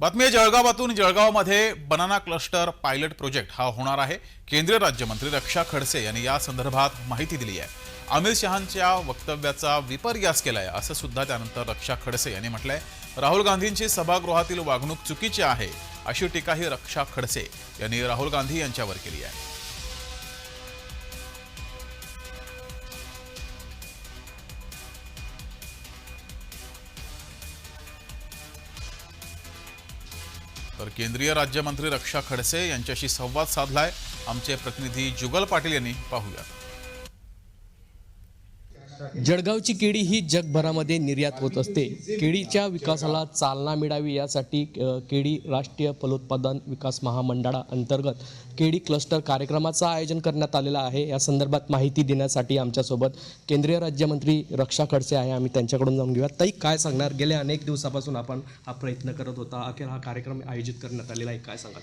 बातमी आहे जळगावातून जळगावमध्ये बनाना क्लस्टर पायलट प्रोजेक्ट हा होणार आहे. केंद्रीय राज्यमंत्री रक्षा खडसे यांनी या संदर्भात माहिती दिली आहे. अमित शहांच्या वक्तव्याचा विपर्यास केलाय असं सुद्धा त्यानंतर रक्षा खडसे यांनी म्हटलंय. राहुल गांधींची सभागृहातील वागणूक चुकीची आहे अशी टीकाही रक्षा खडसे यांनी राहुल गांधी यांच्यावर केली आहे. तर केंद्रीय राज्यमंत्री रक्षा खडसे यांच्याशी संवाद साधलाय. आमचे प्रतिनिधी जुगल पाटील यांनी पाहूया. जळगावची केळी ही जगभरामध्ये निर्यात होत असते. केळीच्या विकासाला चालना मिळावी यासाठी केळी राष्ट्रीय फलोत्पादन विकास महामंडळा अंतर्गत केळी क्लस्टर कार्यक्रमाचं आयोजन करण्यात आलेलं आहे. या संदर्भात माहिती देण्यासाठी आमच्यासोबत केंद्रीय राज्यमंत्री रक्षा खडसे आहे. आम्ही त्यांच्याकडून जाऊन घेऊया ताई काय सांगणार? गेल्या अनेक दिवसापासून आपण हा प्रयत्न करत होता. अखेर हा कार्यक्रम आयोजित करण्यात आलेला आहे. काय सांगाल?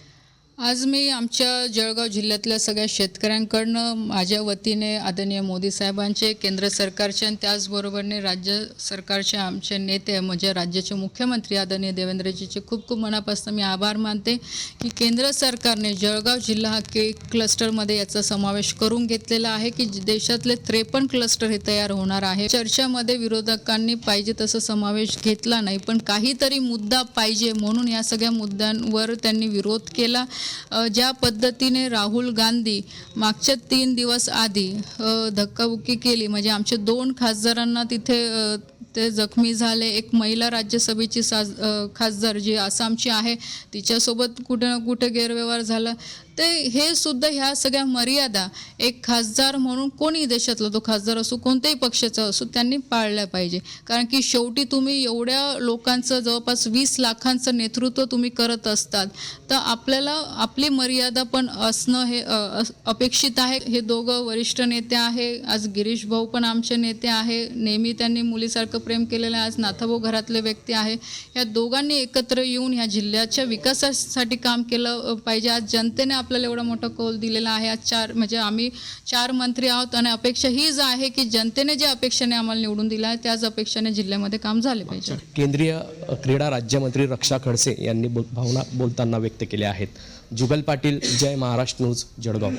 आज मी आमच्या जळगाव जिल्ह्यातल्या सगळ्या शेतकऱ्यांकडनं माझ्या वतीने आदरणीय मोदी साहेबांचे केंद्र सरकारचे आणि त्याचबरोबरने राज्य सरकारचे आमचे नेते म्हणजे राज्याचे मुख्यमंत्री आदरणीय देवेंद्रजीचे खूप खूप मनापासून मी आभार मानते की केंद्र सरकारने जळगाव जिल्हा हा के क्लस्टरमध्ये याचा समावेश करून घेतलेला आहे की देशातले त्रेपन्न क्लस्टर हे तयार होणार आहे. चर्चामध्ये विरोधकांनी पाहिजे तसं समावेश घेतला नाही पण काहीतरी मुद्दा पाहिजे म्हणून या सगळ्या मुद्द्यांवर त्यांनी विरोध केला. ज्या पद्धतीने राहुल गांधी मागच्या तीन दिवस आधी धक्काबुक्की केली म्हणजे आमच्या दोन खासदारांना तिथे ते जखमी झाले. एक महिला राज्यसभेची साज खासदार जी आसामची आहे तिच्यासोबत कुठे ना कुठे गैरव्यवहार झाला. ते हे सुद्धा ह्या सगळ्या मर्यादा एक खासदार म्हणून कोणी देशातला तो खासदार असो कोणत्याही पक्षाचा असो त्यांनी पाळल्या पाहिजे. कारण की शेवटी तुम्ही एवढ्या लोकांचं जवळपास वीस लाखांचं नेतृत्व तुम्ही करत असतात तर आपल्याला आपली मर्यादा पण असणं हे अपेक्षित आहे. हे दोघं वरिष्ठ नेते आहे. आज गिरीश भाऊ पण आमचे नेते आहे. नेहमी त्यांनी मुलीसारखं प्रेम केलेलं आहे आज नाथाभाऊ घरातले व्यक्ती आहे. या दोघांनी एकत्र येऊन ह्या जिल्ह्याच्या विकासासाठी काम केलं पाहिजे. आज जनतेने आपल्याला एवढा मोठा कौल दिलेला आहे. आज चार म्हणजे आम्ही चार मंत्री आहोत आणि अपेक्षा हीच आहे की जनतेने ज्या अपेक्षेने आम्हाला निवडून दिला आहे त्याच अपेक्षेने जिल्ह्यामध्ये काम झाले पाहिजे. केंद्रीय क्रीडा राज्यमंत्री रक्षा खडसे यांनी भावना बोलताना व्यक्त केल्या आहेत. जुगल पाटील जय महाराष्ट्र न्यूज जळगाव.